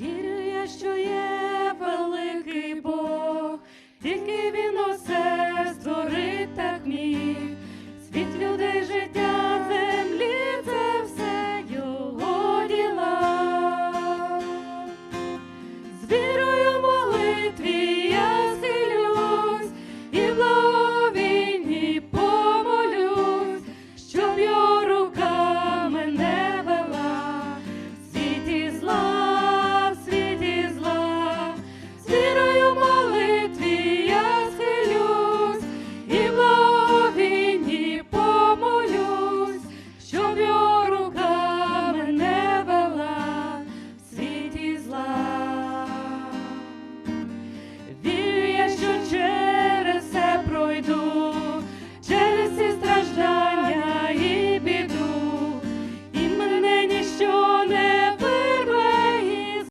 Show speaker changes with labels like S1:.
S1: Вірю я, що є великий Бог, тільки він